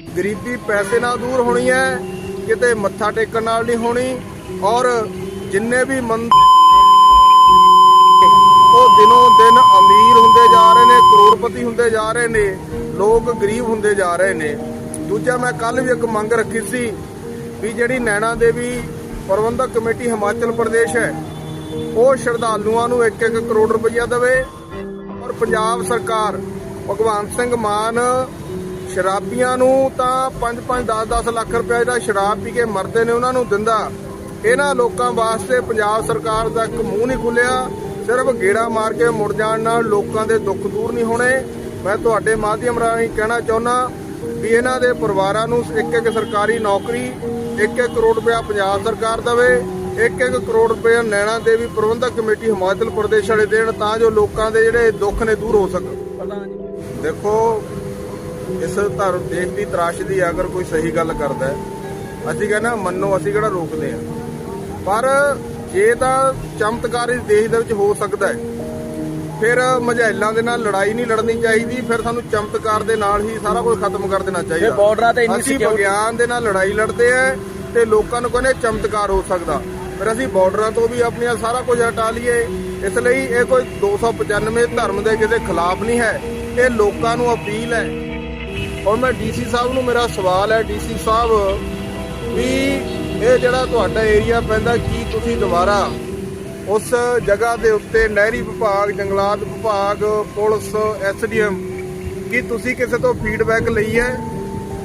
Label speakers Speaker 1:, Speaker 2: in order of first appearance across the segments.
Speaker 1: ਗਰੀਬੀ ਪੈਸੇ ਨਾਲ ਦੂਰ ਹੋਣੀ ਹੈ, ਕਿਤੇ ਮੱਥਾ ਟੇਕਣ ਨਾਲ ਨਹੀਂ ਹੋਣੀ, ਔਰ ਜਿੰਨੇ ਵੀ ਮੰਦ ਉਹ ਦਿਨੋਂ ਦਿਨ ਅਮੀਰ ਹੁੰਦੇ ਜਾ ਰਹੇ ਨੇ, ਕਰੋੜਪਤੀ ਹੁੰਦੇ ਜਾ ਰਹੇ ਨੇ, ਲੋਕ ਗਰੀਬ ਹੁੰਦੇ ਜਾ ਰਹੇ ਨੇ। ਦੂਜਾ ਮੈਂ ਕੱਲ ਵੀ ਇੱਕ ਮੰਗ ਰੱਖੀ ਸੀ ਵੀ ਜਿਹੜੀ ਨੈਣਾ ਦੇਵੀ ਪ੍ਰਬੰਧਕ ਕਮੇਟੀ ਹਿਮਾਚਲ ਪ੍ਰਦੇਸ਼ ਹੈ, ਉਹ ਸ਼ਰਧਾਲੂਆਂ ਨੂੰ 1-1 ਕਰੋੜ ਰੁਪਈਆ ਦੇਵੇ। ਔਰ ਪੰਜਾਬ ਸਰਕਾਰ ਭਗਵੰਤ ਸਿੰਘ ਮਾਨ ਸ਼ਰਾਬੀਆਂ ਨੂੰ ਤਾਂ 5-5 10-10 ਲੱਖ ਰੁਪਏ ਜਿਹੜਾ ਸ਼ਰਾਬ ਪੀ ਕੇ ਮਰਦੇ ਨੇ ਉਹਨਾਂ ਨੂੰ ਦਿੰਦਾ। ਇਹਨਾਂ ਲੋਕਾਂ ਵਾਸਤੇ ਪੰਜਾਬ ਸਰਕਾਰ ਦਾ ਇੱਕ ਮੂੰਹ ਨਹੀਂ ਖੁੱਲਿਆ। ਸਿਰਫ ਗੇੜਾ ਮਾਰ ਕੇ ਮੁੜ ਜਾਣ ਨਾਲ ਲੋਕਾਂ ਦੇ ਦੁੱਖ ਦੂਰ ਨਹੀਂ ਹੋਣੇ। ਮੈਂ ਤੁਹਾਡੇ ਮਾਧਿਅਮ ਰਾਹੀਂ ਕਹਿਣਾ ਚਾਹੁੰਦਾ ਵੀ ਇਹਨਾਂ ਦੇ ਪਰਿਵਾਰਾਂ ਨੂੰ ਇੱਕ ਇੱਕ ਸਰਕਾਰੀ ਨੌਕਰੀ 1-1 ਕਰੋੜ ਰੁਪਇਆ ਪੰਜਾਬ ਸਰਕਾਰ ਦੇਵੇ 1-1 ਕਰੋੜ ਰੁਪਇਆ ਨੈਣਾ ਦੇਵੀ ਪ੍ਰਬੰਧਕ ਕਮੇਟੀ ਹਿਮਾਚਲ ਪ੍ਰਦੇਸ਼ ਵਾਲੇ ਦੇਣ ਤਾਂ ਜੋ ਲੋਕਾਂ ਦੇ ਜਿਹੜੇ ਦੁੱਖ ਨੇ ਦੂਰ ਹੋ ਸਕਣ। ਦੇਖੋ ਇਸ ਧਰਮ ਦੇਸ਼ ਦੀ ਤਰਾਸ਼ਦੀ ਅਗਰ ਕੋਈ ਸਹੀ ਗੱਲ ਕਰਦਾ ਅਸੀਂ ਕਹਿੰਦਾ ਮੰਨੋ ਅਸੀਂ ਕਿਹੜਾ ਰੋਕਦੇ ਆ ਪਰ ਜੇ ਤਾਂ ਚਮਤਕਾਰ ਇਸ ਦੇਸ਼ ਦੇ ਵਿੱਚ ਹੋ ਸਕਦਾ ਹੈ ਫਿਰ ਮਝੈਲਾਂ ਦੇ ਨਾਲ ਲੜਾਈ ਨਹੀਂ ਲੜਨੀ ਚਾਹੀਦੀ ਫਿਰ ਸਾਨੂੰ ਚਮਤਕਾਰ ਦੇ ਨਾਲ ਹੀ ਸਾਰਾ ਕੁਝ ਖਤਮ ਕਰ ਦੇਣਾ ਚਾਹੀਦਾ।
Speaker 2: ਇਹ ਬਾਰਡਰਾਂ ਤੇ ਇੰਨੀ security-
Speaker 1: ਵਿਗਿਆਨ ਦੇ ਨਾਲ ਲੜਾਈ ਲੜਦੇ ਆ ਤੇ ਲੋਕਾਂ ਨੂੰ ਕਹਿੰਦੇ ਚਮਤਕਾਰ ਹੋ ਸਕਦਾ। ਫਿਰ ਅਸੀਂ ਬਾਰਡਰਾਂ ਤੋਂ ਵੀ ਆਪਣੀਆਂ ਸਾਰਾ ਕੁਝ ਹਟਾ ਲਈਏ ਇਸ ਲਈ ਇਹ ਕੋਈ 295 ਧਰਮ ਦੇ ਕਿਸੇ ਖਿਲਾਫ ਨਹੀਂ ਹੈ। ਇਹ ਲੋਕਾਂ ਨੂੰ ਅਪੀਲ ਹੈ। ਔਰ ਮੈਂ ਡੀਸੀ ਸਾਹਿਬ ਨੂੰ ਮੇਰਾ ਸਵਾਲ ਹੈ ਡੀਸੀ ਸਾਹਿਬ, ਵੀ ਇਹ ਜਿਹੜਾ ਤੁਹਾਡਾ ਏਰੀਆ ਪੈਂਦਾ, ਕੀ ਤੁਸੀਂ ਦੁਬਾਰਾ ਉਸ ਜਗ੍ਹਾ ਦੇ ਉੱਤੇ ਨਹਿਰੀ ਵਿਭਾਗ, ਜੰਗਲਾਤ ਵਿਭਾਗ, ਪੁਲਿਸ ਐਸਡੀਐਮ ਕੀ ਤੁਸੀਂ ਕਿਸੇ ਤੋਂ ਫੀਡਬੈਕ ਲਈ ਹੈ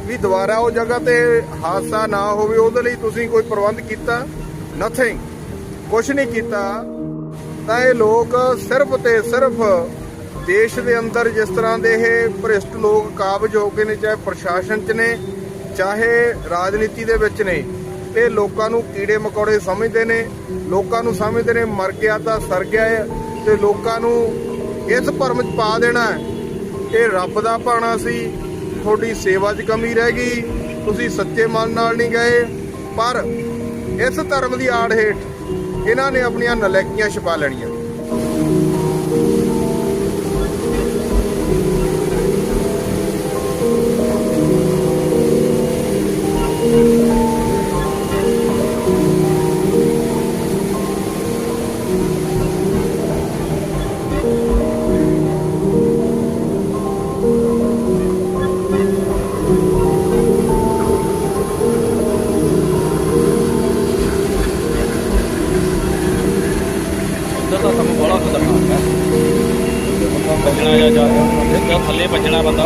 Speaker 1: ਵੀ ਦੁਬਾਰਾ ਉਹ ਜਗ੍ਹਾ ਤੇ ਹਾਦਸਾ ਨਾ ਹੋਵੇ, ਉਹਦੇ ਲਈ ਤੁਸੀਂ ਕੋਈ ਪ੍ਰਬੰਧ ਕੀਤਾ? ਨਥਿੰਗ ਕੁਝ ਨਹੀਂ ਕੀਤਾ। ਤਾਂ ਇਹ ਲੋਕ ਸਿਰਫ ਤੇ ਸਿਰਫ ਦੇਸ਼ ਦੇ ਅੰਦਰ ਜਿਸ ਤਰ੍ਹਾਂ ਦੇ ਇਹ ਭ੍ਰਿਸ਼ਟ ਲੋਕ ਕਾਬਜ ਹੋ ਗਏ ਨੇ, ਚਾਹੇ ਪ੍ਰਸ਼ਾਸਨ 'ਚ ਨੇ, ਚਾਹੇ ਰਾਜਨੀਤੀ ਦੇ ਵਿੱਚ ਨੇ, ਇਹ ਲੋਕਾਂ ਨੂੰ ਕੀੜੇ ਮਕੌੜੇ ਸਮਝਦੇ ਨੇ, ਲੋਕਾਂ ਨੂੰ ਸਮਝਦੇ ਨੇ, ਮਰ ਗਿਆ ਤਾਂ ਸਰ ਗਿਆ ਹੈ ਤੇ ਲੋਕਾਂ ਨੂੰ ਇਸ ਭਰਮ 'ਚ ਪਾ ਦੇਣਾ ਇਹ ਰੱਬ ਦਾ ਭਾਣਾ ਸੀ, ਤੁਹਾਡੀ ਸੇਵਾ 'ਚ ਕਮੀ ਰਹਿ ਗਈ, ਤੁਸੀਂ ਸੱਚੇ ਮਨ ਨਾਲ ਨਹੀਂ ਗਏ, ਪਰ ਇਸ ਧਰਮ ਦੀ ਆੜ ਹੇਠ ਇਹਨਾਂ ਨੇ ਆਪਣੀਆਂ ਨਲੈਕੀਆਂ ਛਪਾ ਲੈਣੀਆਂ।
Speaker 2: ਕਰਨਾ ਜਾਂ ਜਾ ਥੱਲੇ ਵੱਜਣਾ ਬੰਦਾ।